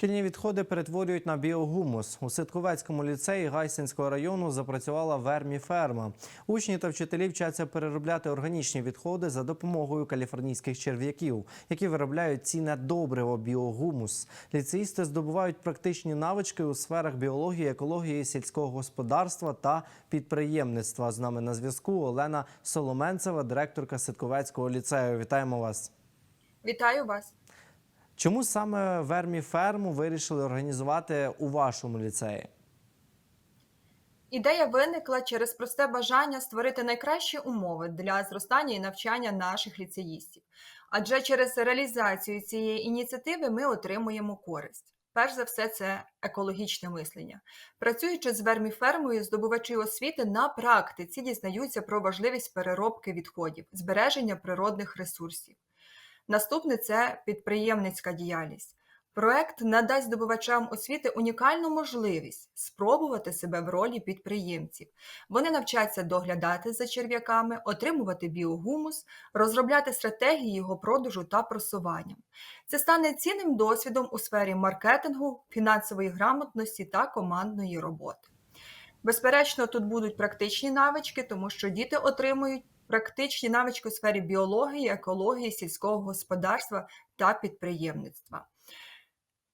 Шкільні відходи перетворюють на біогумус. У Ситковецькому ліцеї Гайсинського району запрацювала верміферма. Учні та вчителі вчаться переробляти органічні відходи за допомогою каліфорнійських черв'яків, які виробляють цінне добриво біогумус. Ліцеїсти здобувають практичні навички у сферах біології, екології, сільського господарства та підприємництва. З нами на зв'язку Олена Соломенцева, директорка Ситковецького ліцею. Вітаємо вас. Вітаю вас. Чому саме верміферму вирішили організувати у вашому ліцеї? Ідея виникла через просте бажання створити найкращі умови для зростання і навчання наших ліцеїстів. Адже через реалізацію цієї ініціативи ми отримуємо користь. Перш за все, це екологічне мислення. Працюючи з верміфермою, здобувачі освіти на практиці дізнаються про важливість переробки відходів, збереження природних ресурсів. Наступне це підприємницька діяльність. Проект надасть здобувачам освіти унікальну можливість спробувати себе в ролі підприємців. Вони навчаться доглядати за черв'яками, отримувати біогумус, розробляти стратегії його продажу та просування. Це стане цінним досвідом у сфері маркетингу, фінансової грамотності та командної роботи. Безперечно, тут будуть практичні навички, тому що діти отримують практичні навички у сфері біології, екології, сільського господарства та підприємництва.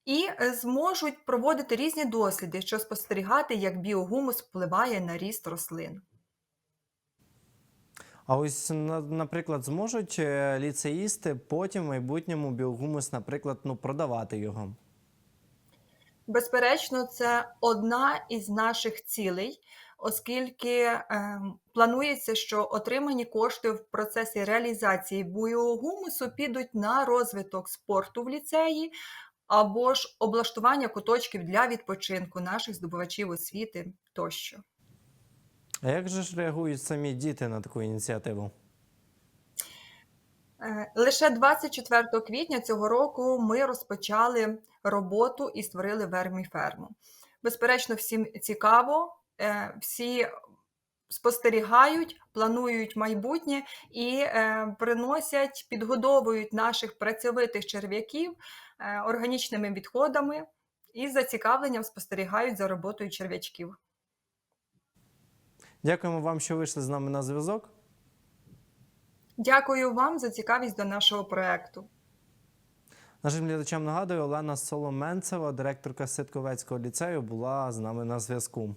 І е, зможуть проводити різні досліди, що спостерігати, як біогумус впливає на ріст рослин. А ось, наприклад, зможуть е, ліцеїсти потім в майбутньому біогумус, наприклад, ну, продавати його. Безперечно, це одна із наших цілей, оскільки е, планується, що отримані кошти в процесі реалізації біогумусу підуть на розвиток спорту в ліцеї або ж облаштування куточків для відпочинку наших здобувачів освіти тощо. А як же ж реагують самі діти на таку ініціативу? Е, Лише 24 квітня цього року ми розпочали роботу і створили верміферму. Безперечно, всім цікаво, всі спостерігають, планують майбутнє і е, приносять, підгодовують наших працьовитих черв'яків е, органічними відходами і з зацікавленням спостерігають за роботою черв'ячків. Дякуємо вам, що вийшли з нами на зв'язок. Дякую вам за цікавість до нашого проекту. Нашим глядачам нагадую, Олена Соломенцева, директорка Ситковецького ліцею, була з нами на зв'язку.